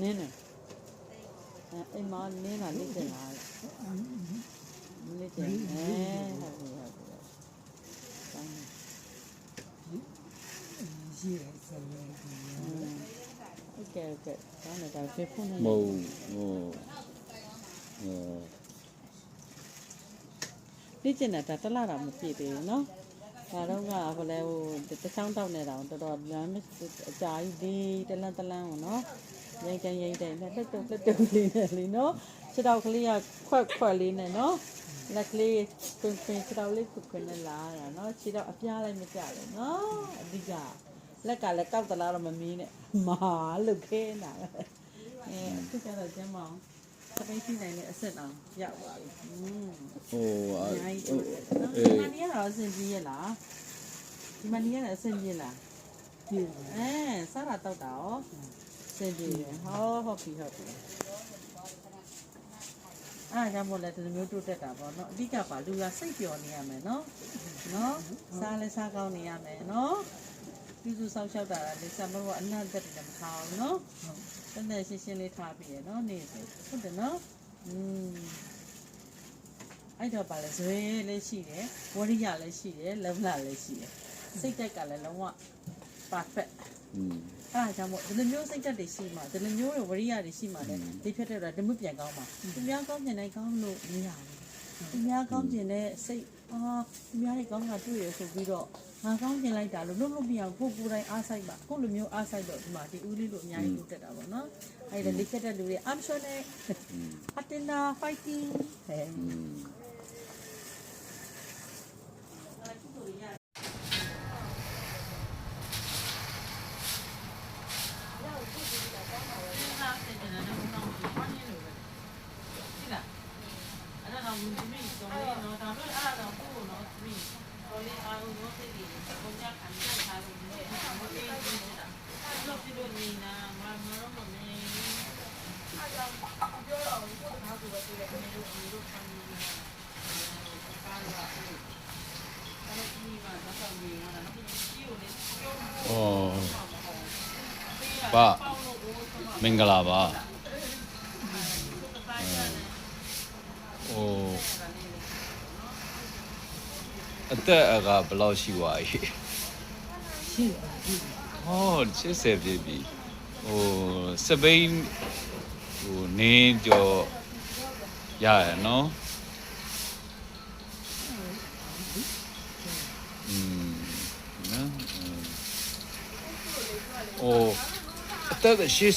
နင်းတယ်အဲအိမ်မှာနင်းတာနစ်တင်လာတယ်နစ်တင်အဲဟုတ်ပြီဟုတ်ပြီဆိုင်ရေးရဆက်လို့ဟုတ်ကဲ့ဟုတ်ကဲ့ဒါနဲ့ဒါဖေဖုန်းနဲ့မဟုတ်ဟုတ်ဟုတ်နစ်တင်တာဒါတလားတာမပြည့်သေးဘူးနော် ဒါတော့ကဘယ်လဲဟိုတချောင်းတောက်နေတာတော်တော်လမ်းအကြာကြီးဒီတလန်းတလန်းပေါ့နော်ရိုက်တိုင်းရိုက်တိုင်းနဲ့လက်တုပ်လက်တုပ်လေးနဲ့လေနော်ခြေတောက်ကလေးကခွက်ခွက်လေးနဲ့နော်လက်ကလေးတွင်တွင်ခြေတောက်လေးခွက်ခွက်နဲ့လာတာနော်ခြေတောက်အပြားလိုက်မကြဘူးနော်အဓိကလက်ကလည်းကောက်တလားတော့မမီးနဲ့မာလုတ်ခဲနေတာအဲအခုကျတော့ကျမအောင်သပိတ်ရှိနိုင်တဲ့အဆက်အောင်ရောက်ပါပြီ ဟိုအအာများကြီးဟိုဒီအေးမနီကတော့အဆင်ပြေရလားဒီမနီကတော့အဆင်ပြေလားပြည့်တယ်အဲစားတာတောက်တာရောအဆင်ပြေတယ်ဟောဟုတ်ပြီဟုတ်ပြီအားကြောင့်မို့လဲဒီလိုမျိုးတိုးတက်တာပေါ့နော်အဓိကပါလူကစိတ်ပျော်နေရမယ်နော်နော်စားလဲစားကောင်းနေရမယ်နော်ပြုစုဆောက်ရှောက်တာလည်းစံမလို့ကအနံ့တက်တယ်မထားဘူးနော်တနေ့ရှင်းရှင်းလေးထားပြီးရနော်နေ့စဉ်ဟုတ်တယ်နော်อืม အဲ့တော့ပါလဲဇွဲလည်းရှိတယ်ဝရိယလည်းရှိတယ်လုံလလည်းရှိတယ်စိတ်တက်ကလည်းလုံးဝ perfect อืมအဲ့ဒါကြောင့်မို့ဒီလိုမျိုးစိတ်တက်တွေရှိမှဒီလိုမျိုးဝရိယတွေရှိမှလည်းဒီဖြတ်တဲ့တော့ဓမ္မပြန်ကောင်းမှာသူများကောင်းကျင်တိုင်းကောင်းလို့မရဘူးသူများကောင်းကျင်တဲ့စိတ်အာသူများတွေကောင်းတာတွေ့ရဆိုပြီးတော့ငါကောင်းကျင်လိုက်တာလို့လုံးလုံးမရဘူးကိုယ်ကိုယ်တိုင်အားဆိုင်ပါကိုယ်လိုမျိုးအားဆိုင်တော့ဒီမှာဒီဦးလေးတို့အများကြီးလုပ်တက်တာပေါ့နော်အဲ့ဒါလေးဖြတ်တဲ့လူတွေ I'm sure နဲ့ Athena fighting ဟဲ့ อืมဩပါမင်္ဂလာပါဟို အသက်အကဘယ်လောက်ရှိသွားပြီရှိတယ်ရှိတယ်ဟော80ပြည့်ပြီဟိုစပိန်ဟိုနင်းကြော်ရရနော်อืมနော်ဟိုအသက်80